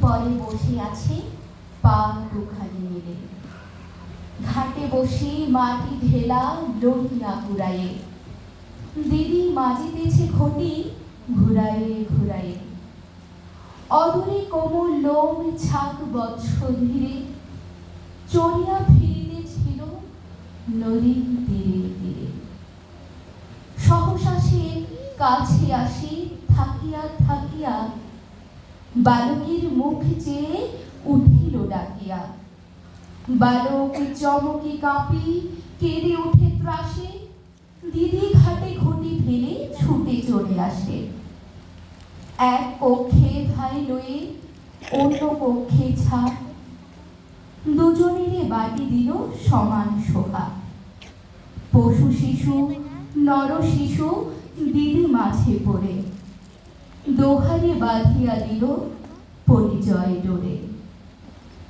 পরে বসে আছে পা দুখানি মেলে ঘাটে বসে মাটি ঢেলা লড়িয়া ঘুরায়ে। দিদি মাজিতেছে ঘটি ঘুরায়ে ঘুরায়ে। অদূরে কোমল লোম ছাক বৎস ধীরে, চড়িয়া ফিরিতেছিল নদীর তীরে তীরে। সহসা সে কাছে আসি, থাকিয়া থাকিয়া বালকের মুখ চেয়ে উঠিল ডাকিয়া। বালক চমকে কাঁপি, কেঁদে উঠে ত্রাসে। দিদি ঘাটে ঘটি ফেলে ছুটে চলে আসে। এক কক্ষে ভাই লয়ে অন্য কক্ষে ছাপ। দুজনেরে বাটি দিল সমান সোহা পশু শিশু, নর শিশু, দিদি মাঝে পড়ে। দোহারে বাঁধিয়া দিল পরিচয় ডোরে।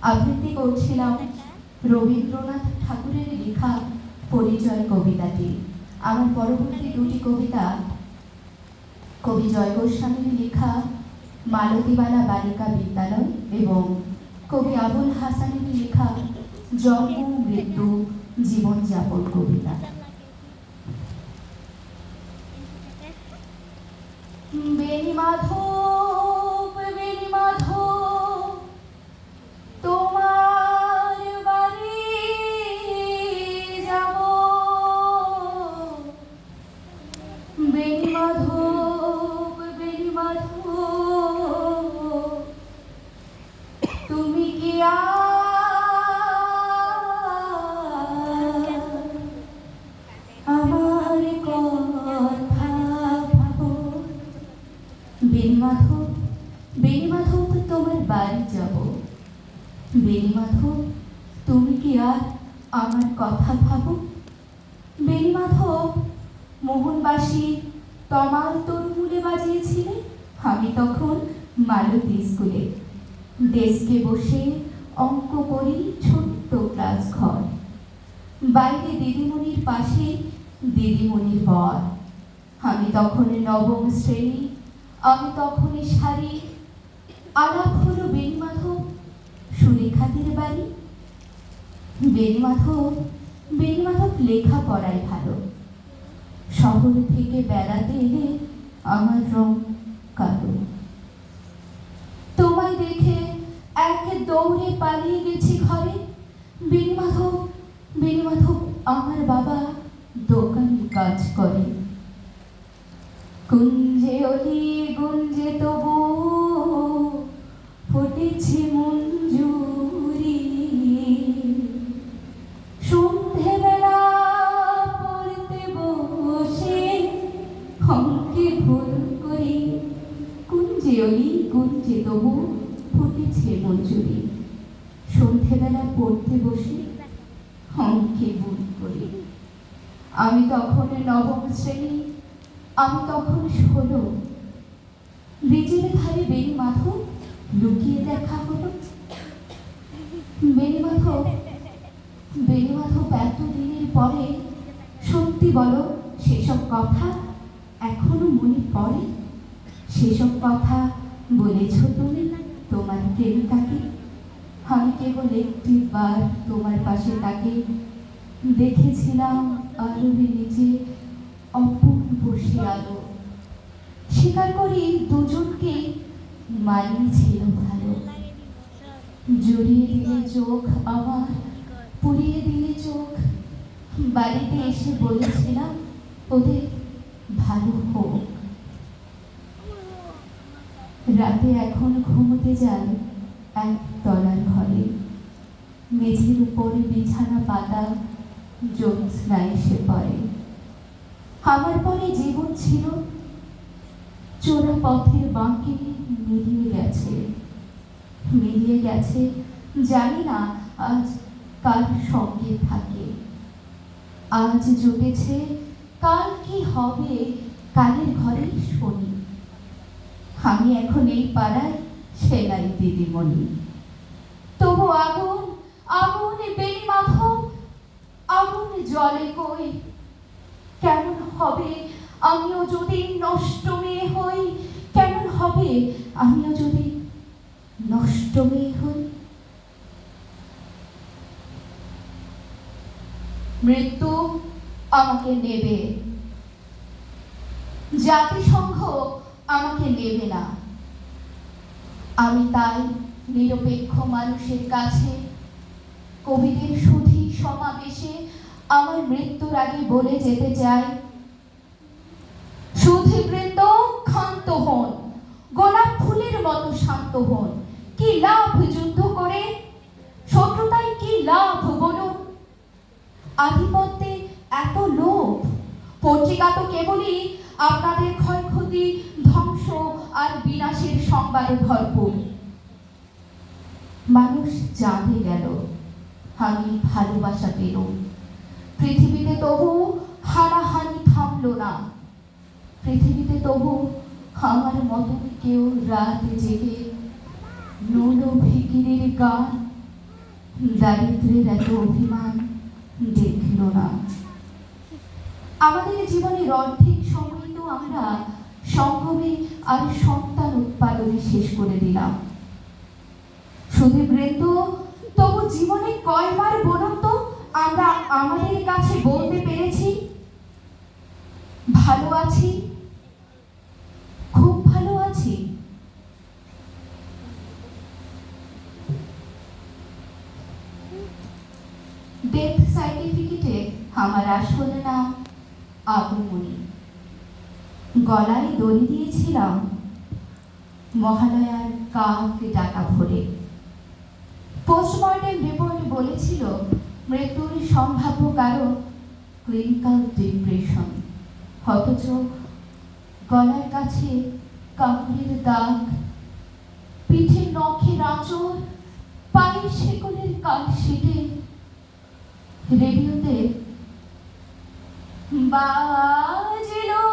আবৃত্তি করছিলাম রবীন্দ্রনাথ ঠাকুরের লেখা পরিচয় কবিতাটি। আমার পরবর্তী দুটি কবিতা কবি জয় গোস্বামীর লেখা মালতীবালা বালিকা বিদ্যালয় এবং কবি আবুল হাসানের লেখা জন্ম, মৃত্যু, জীবনযাপন কবিতা। বেণী মাধব কথা ভাবো। বেণীমাধব, মোহনবাসী তমাল তরুমূলে বাজিয়েছিলে? আমি তখন মালতী স্কুলে। ডেস্কে বসে অঙ্ক করি ছোট্ট ক্লাস ঘর। বাইরে দিদিমণির পাশে দিদিমণির বর। আমি তখন নবম শ্রেণি, আমি তখনই শাড়ি আলাপ হলো বেণীমাধব সুরেখাদের বাড়ি। বেণীমাধব বেণীমাধব লেখা পড়াই ভালো। শহর থেকে বেড়াতে এলে আমার রং কালো। তোমায় দেখে এক দৌড়ে পালিয়ে গেছি ঘরে। বেণীমাধব বেণীমাধব আমার বাবা দোকানে কাজ করে। কুঞ্জে অলি, গুঞ্জে তবু ফুটেছে অঙ্কে ভুল করি কুঞ্জে অলি গুঞ্জে তবু ফুটেছে মঞ্জুরি। সন্ধেবেলা পড়তে বসে অঙ্কে ভুল করি। আমি তখন নবম শ্রেণি, আমি তখন ষোলো। ব্রিজের ধারে বেণী মাধব লুকিয়ে দেখা হলো। বেণী মাধব বেণী মাধব এত দিনের পরে সত্যি বলো, সেসব কথা এখনও মনে পড়ে? সেসব কথা বলেছ তুমি? তোমার প্রেমিকাকে আমি কেবল একটি বার তোমার পাশে তাকে দেখেছিলাম আলোরে নিচে অপূর্ব সে আলো স্বীকার করি দুজনকে মানিয়েছিল ভালো। জড়িয়ে দিলে চোখ আমার, পুড়িয়ে দিলে চোখ। বাড়িতে এসে বলেছিলাম, ওদের ভালো হোক। রাতে এখন ঘুমোতে যাই এক তলার ঘরে। মেঝের উপরে বিছানা পাতা জ্যোৎস্না এসে পড়ে। আমার পরে জীবন ছিল। চোরা পথের বাঁকে মিলিয়ে গেছে। মিলিয়ে গেছে, জানি না আজ কার সঙ্গে থাকে। আজ জুটেছে কাল কি হবে কালের ঘরে শনি। আমি এখন এই পাড়ায় সেলাই দিদিমণি। তবু আগুন আগুন বেণী মাধব আগুন জলে কই? কেমন হবে আমিও যদি নষ্ট মেয়ে হই? কেমন হবে আমিও যদি নষ্ট মেয়ে হই? মৃত্যু আমাকে নেবে। জাতিসংঘ আমাকে নেবে না। আমি তাই নিরপেক্ষ মানুষের কাছে কবিদের সুধি সমাবেশে আমার মৃত্যুর আগে বলে যেতে চাই। সুধীবৃন্দ ক্ষান্ত হন। গোলাপ ফুলের মতো শান্ত হন। কি লাভ যুদ্ধ করে? শত্রুতায় কি লাভ বলুন আধিপত্যে এত লোভ। পত্রিকা তো কেবলই আপনাদের ক্ষয়ক্ষতি, ধ্বংস আর বিনাশের সংবাদে ভরপুর। মানুষ জানে গেল। আমি ভালোবাসা পেল পৃথিবীতে তবু হানাহানি থামল না। পৃথিবীতে তবু আমার মতন কেউ রাত জেগে নুন ভিকিরের গান, দারিদ্রের এত অভিমান দেখল না। আমাদের জীবনের অর্ধেক সময় তো আমরা সম্ভবে আর সন্তান উৎপাদনে শেষ করে দিলাম। শুধু বৃন্দ তবু জীবনে কয়বার বলুন তো, আমরা আমাদের কাছে বলতে পেরেছি? ভালো আছি? খুব ভালো আছি। ডেথ সার্টিফিকেটে আমার আসল নাম গলায় দড়ি দিয়েছিলাম, মহালয়ার কাক ডাকা ভরে। পোস্টমর্টেম রিপোর্ট বলেছিল, মৃত্যুর সম্ভাব্য কারণ ক্লিনিক্যাল ডিপ্রেশন অথচ গলার কাছে কাপড়ের দাগ, পিঠে নখের আঁচড় পায়ের শেকলের কাল সেটে রেডিওতে বাজলো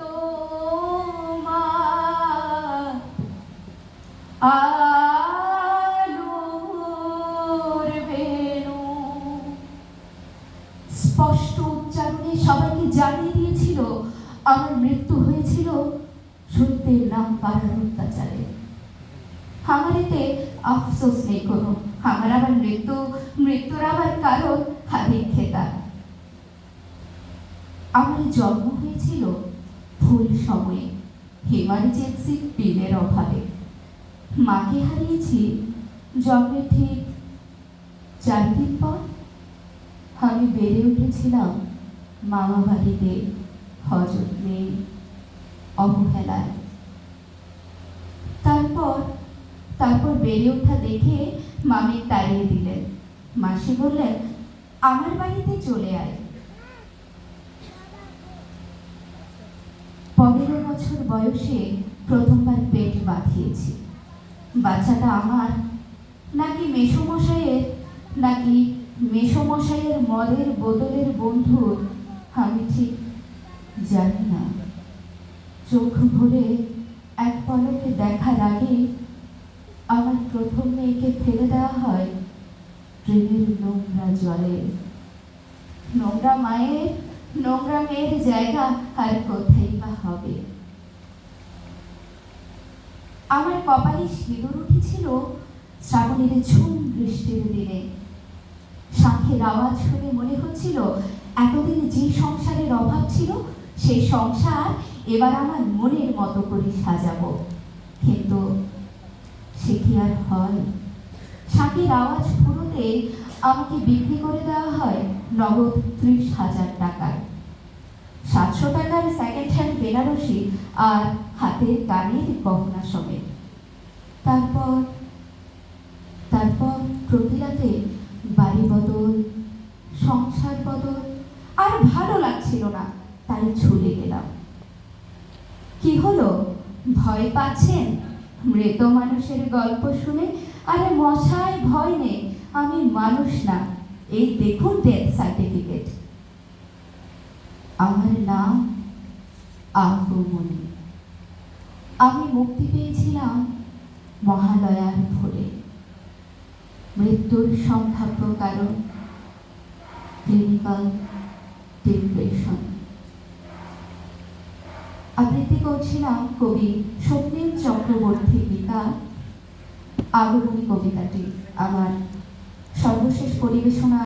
তোমার আলোর বেণু স্পষ্ট উচ্চারণে সবাইকে জানিয়ে দিয়েছিল, আমার মৃত্যু হয়েছিল সত্যের নাম পাড়ার অত্যাচারে। আমার এতে আফসোস নেই কোনো। মৃত্যু মৃত্যুর আবার কারণ খেতা। আমার জন্ম হয়েছিল ভুল সময়ে, হেমার্জেন্সি পিলের অভাবে। মাকে হারিয়েছি জন্মের ঠিক চার দিন পর। আমি বেড়ে উঠেছিলাম মামা বাড়িতে নেই অবহেলায়। তারপর তারপর বেড়ে ওঠা দেখে মামি তাড়িয়ে দিলেন। মাসি বললেন, আমার বাড়িতে চলে আয়। পনেরো বছর বয়সে প্রথমবার পেট বাঁধিয়েছি। বাচ্চাটা আমার, নাকি মেসমশাইয়ের নাকি মেসমশাইয়ের মদের বোতলের বন্ধু, আমি ঠিক জানি না। চোখ ভরে এক পলকে দেখার আগে ফেলে দেওয়া হয়। ট্রেনের নোংরা জলে। নোংরা মায়ের, নোংরা মেয়ের জায়গা আর কোথায় বা হবে? আমার কপালে সিঁদুর উঠেছিল শ্রাবণের ঝুম বৃষ্টির দিনে। শাঁখের আওয়াজ শুনে মনে হচ্ছিল এতদিন যে সংসারের অভাব ছিল, সেই সংসার এবার আমার মনের মতো করে সাজাবো। কিন্তু সে কি আর হয়? শাঁখের আওয়াজ ফুরোতে আমাকে বিক্রি করে দেওয়া হয় নগদ ত্রিশ হাজার টাকায়। সাতশো টাকার সেকেন্ড হ্যান্ড বেনারসি আর হাতের কানের গহনা সমেত। তারপর তারপর প্রতি রাতে বাড়ি বদল, সংসার বদল, আর ভালো লাগছিল না, তাই ছুটে গেলাম। কি হলো? ভয় পাচ্ছেন? মৃত মানুষের গল্প শুনে আরে মশাই, ভয় নেই, আমি মানুষ না। এই দেখুন ডেথ সার্টিফিকেট আমার নাম আগমনী আমি মুক্তি পেয়েছিলাম মহালয়ার ভোরে। মৃত্যুর সম্ভাব্য কারণ ক্লিনিক্যাল ডিপ্রেশন আবৃত্তি করছিলাম কবি স্বপ্নীল চক্রবর্তী লেখা আগমনী কবিতাটি। আমার সর্বশেষ পরিবেশনা